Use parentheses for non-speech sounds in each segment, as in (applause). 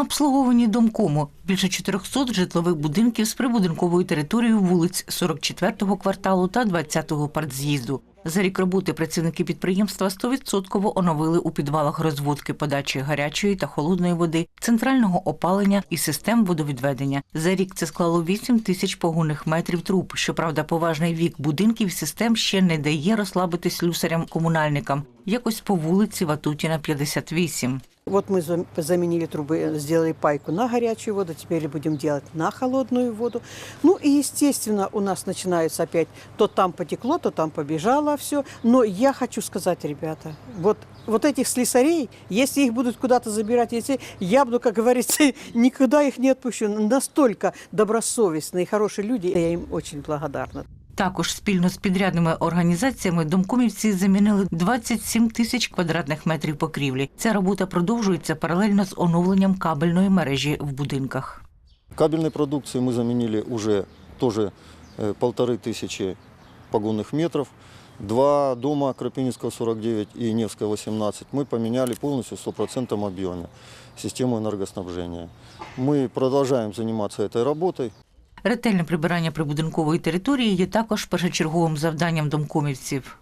На обслуговуванні домкому більше 400 житлових будинків з прибудинковою територією вулиць 44-го кварталу та 20-го партз'їзду. За рік роботи працівники підприємства 100% оновили у підвалах розводки подачі гарячої та холодної води, центрального опалення і систем водовідведення. За рік це склало 8 тисяч погонних метрів труб. Щоправда, поважний вік будинків і систем ще не дає розслабитись люсарям-комунальникам. Якось по вулиці Ватутіна, 58. Вот мы зам- заменили трубы, сделали пайку на горячую воду, теперь будем делать на холодную воду. Ну и, естественно, у нас начинается опять, то там потекло, то там побежало все. Но я хочу сказать, ребята, вот, вот этих слесарей, если их будут куда-то забирать, если я буду, как говорится, (laughs) никуда их не отпущу, настолько добросовестные и хорошие люди, я им очень благодарна. Також спільно з підрядними організаціями домкомівці замінили 27 тисяч квадратних метрів покрівлі. Ця робота продовжується паралельно з оновленням кабельної мережі в будинках. Кабельной продукции мы заменили уже тоже э, полторы тысячи погонных метров. Два дома Крапининского 49 и Невского 18 мы поменяли полностью в 100% объеме систему энергоснабжения. Мы продолжаем заниматься этой работой. Ретельне прибирання прибудинкової території є також першочерговим завданням домкомівців.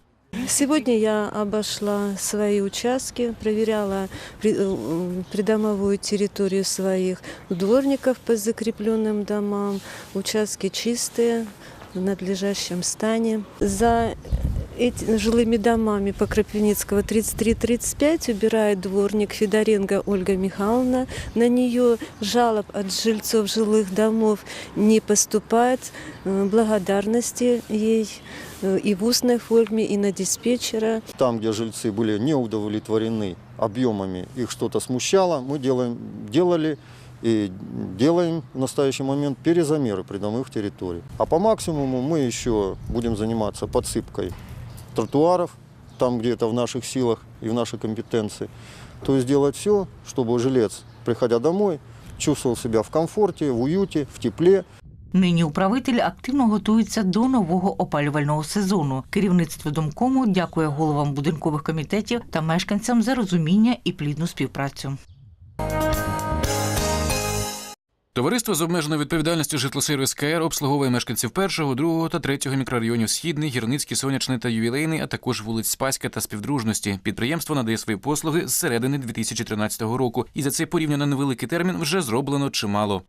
Сегодня я обошла свои участки, проверяла при- э, придомовую территорию своих дворников по закрепленным домам. Участки чистые, в надлежащем стане. За эти, жилыми домами по Крапивницкого 33-35 убирает дворник Федоренко Ольга Михайловна. На нее жалоб от жильцов жилых домов не поступает. Э, Благодарности ей э, и в устной форме, и на диспетчера. Там, где жильцы были не удовлетворены объемами, их что-то смущало, мы делаем, делали и делаем в настоящий момент перезамеры придомовых территорий. А по максимуму мы еще будем заниматься подсыпкой тротуаров, там, где это в наших силах и в нашей компетенции. То есть делать все, чтобы жилец, приходя домой, чувствовал себя в комфорте, в уюте, в тепле, Нині управитель активно готується до нового опалювального сезону. Керівництво домкому дякує головам будинкових комітетів та мешканцям за розуміння і плідну співпрацю. Товариство з обмеженою відповідальністю житлосервіс КР обслуговує мешканців першого, другого та третього мікрорайонів Східний, Гірницький, Сонячний та Ювілейний, а також вулиць Спаська та Співдружності. Підприємство надає свої послуги з середини 2013 року, і за цей порівняно невеликий термін вже зроблено чимало.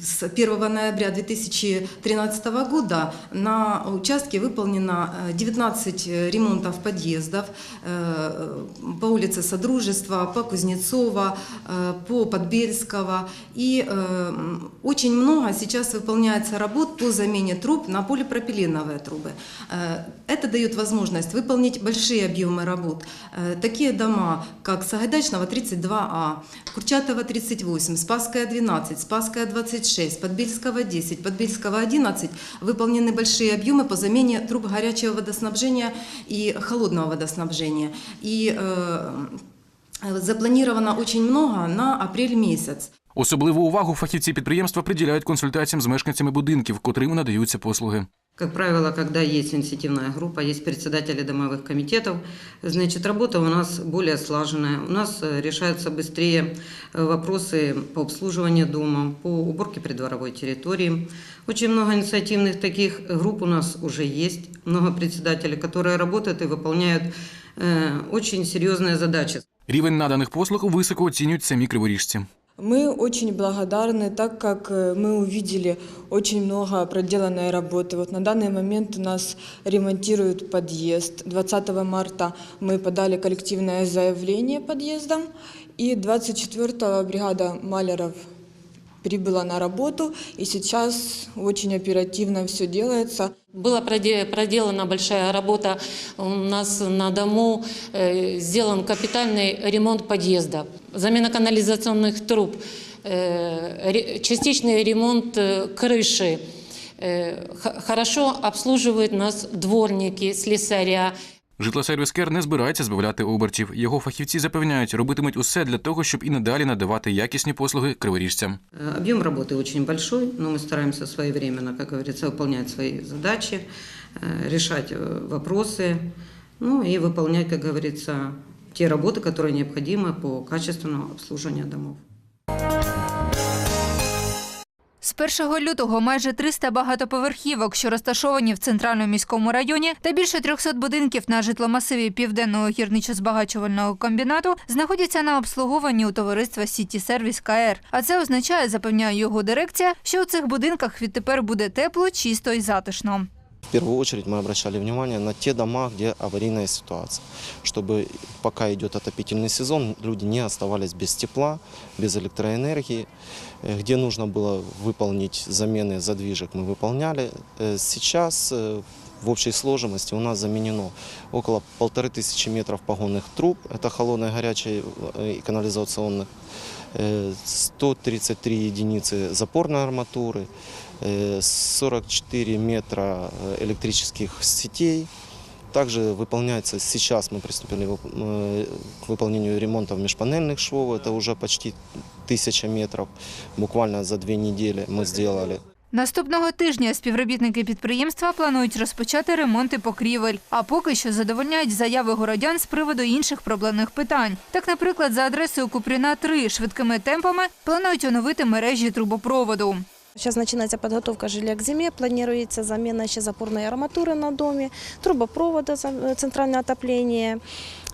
С 1 ноября 2013 года на участке выполнено э, 19 ремонтов подъездов э, по улице Содружества, по Кузнецова, э, по Подбельского. И э, очень много сейчас выполняется работ по замене труб на полипропиленовые трубы. Э, Это дает возможность выполнить большие объемы работ. Э, Такие дома, как Сагайдачного 32А, Курчатова 38, Спасская 12, Спасская 26, Подбельского 10, Подбельского 11 выполнены большие объемы по замене труб горячего водоснабжения и холодного водоснабжения. И э, запланировано очень много на апрель месяц. Особливу увагу фахівці підприємства приділяють консультаціям з мешканцями будинків, котрим надаються послуги. Как правило, когда есть инициативная группа, есть председатели домовых комитетов, значит, работа у нас более слаженная. У нас э, решаются быстрее э, вопросы по обслуживанию дома, по уборке придворовой территории. Очень много инициативных таких групп у нас уже есть, много председателей, которые работают и выполняют э, очень серьезные задачи. Рівень наданих послуг високо оцінюють самі криворіжці. Мы очень благодарны, так как э, мы увидели очень много проделанной работы. Вот на данный момент у нас ремонтируют подъезд. 20 марта мы подали коллективное заявление подъездом, и 24 бригада маляров прибыла на работу, и сейчас очень оперативно все делается. Была проде- проделана большая работа у нас на дому, э, сделан капитальный ремонт подъезда, замена канализационных труб, э, ре- частичный ремонт э, крыши. Э, х- Хорошо обслуживают нас дворники, слесаря. Житлосервіс Кер не збирається збавляти обертів. Його фахівці запевняють, робитимуть усе для того, щоб і надалі надавати якісні послуги криворіжцям. Э, Объем работы очень большой, но мы стараемся своевременно, как говорится, выполнять свои задачи, э, решать э, вопросы, ну и выполнять, как говорится, те работы, которые необходимы по качественному обслуживанию домов. З 1 лютого майже 300 багатоповерхівок, що розташовані в центральному міському районі, та більше 300 будинків на житломасиві південного гірничо-збагачувального комбінату знаходяться на обслуговуванні у товариства Сіті Сервіс КР. А це означає, запевняє його дирекція, що у цих будинках відтепер буде тепло, чисто і затишно. В первую очередь мы обращали внимание на те дома, где аварийная ситуация, чтобы пока идет отопительный сезон, люди не оставались без тепла, без электроэнергии. Э, Где нужно было выполнить замены задвижек, мы выполняли. Э, Сейчас э, в общей сложности у нас заменено около полторы тысячи метров погонных труб, это холодной, горячей э, и канализационных, э, 133 единицы запорной арматуры, э, 44 метра э, электрических сетей. Также выполняется, сейчас мы приступили вып- э, к выполнению ремонтов межпанельных швов, это уже почти тысяча метров, буквально за две недели мы сделали. Наступного тижня співробітники підприємства планують розпочати ремонти покрівель, а поки що задовольняють заяви городян з приводу інших проблемних питань. Так, наприклад, за адресою Купріна 3 швидкими темпами планують оновити мережі трубопроводу. Сейчас начинается подготовка жилья к зиме, планируется замена еще запорной арматуры на доме, трубопровода, за- э, центральное отопление,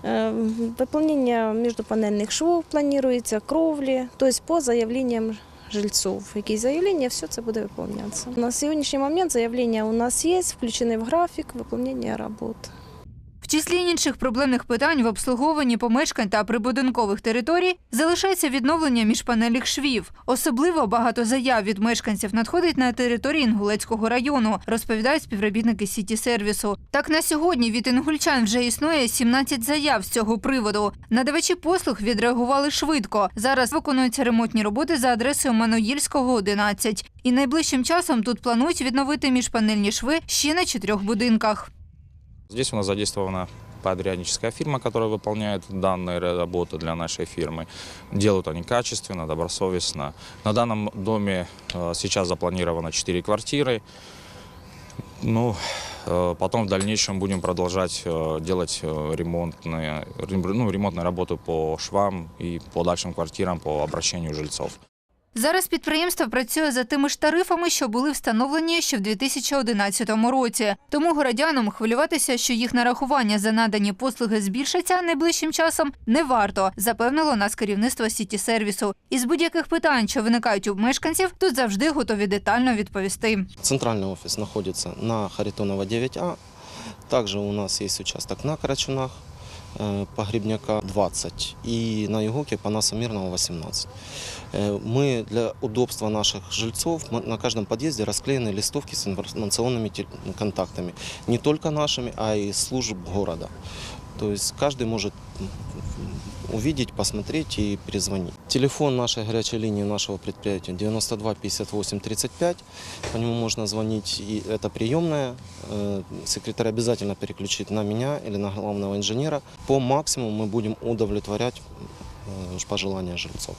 э, выполнение междупанельных швов планируется, кровли, то есть по заявлениям жильцов. Які заявлення, все це буде виконуватися. На сьогоднішній момент заявлення у нас є, включені в графік виконання роботи. В числі інших проблемних питань в обслуговуванні помешкань та прибудинкових територій залишається відновлення міжпанельних швів. Особливо багато заяв від мешканців надходить на території Інгулецького району, розповідають співробітники сіті сервісу. Так на сьогодні від інгульчан вже існує 17 заяв з цього приводу. Надавачі послуг відреагували швидко. Зараз виконуються ремонтні роботи за адресою Мануїльського 11. І найближчим часом тут планують відновити міжпанельні шви ще на чотирьох будинках. Здесь у нас задействована подрядническая фирма, которая выполняет данные работы для нашей фирмы. Делают они качественно, добросовестно. На данном доме э, сейчас запланировано 4 квартиры. Ну, э, потом в дальнейшем будем продолжать э, делать ремонтные, рем- ну, ремонтные работы по швам и по дальшим квартирам по обращению жильцов. Зараз підприємство працює за тими ж тарифами, що були встановлені ще в 2011 році. Тому городянам хвилюватися, що їх нарахування за надані послуги збільшаться найближчим часом, не варто, запевнило нас керівництво сіті сервісу. Із будь-яких питань, що виникають у мешканців, тут завжди готові детально відповісти. Центральный офис находится на Харитонова 9А. Также у нас есть участок на Карачунах, э, Погребняка 20 и на Югоке Панаса Мирного 18. Э, Мы для удобства наших жильцов мы на каждом подъезде расклеены листовки с информационными тел- контактами. Не только нашими, а и служб города. То есть каждый может м, увидеть, посмотреть и перезвонить. Телефон нашей горячей линии нашего предприятия 92 58 35. По нему можно звонить, и это приемная. Э, Секретарь обязательно переключит на меня или на главного инженера. По максимуму мы будем удовлетворять э, пожелания жильцов.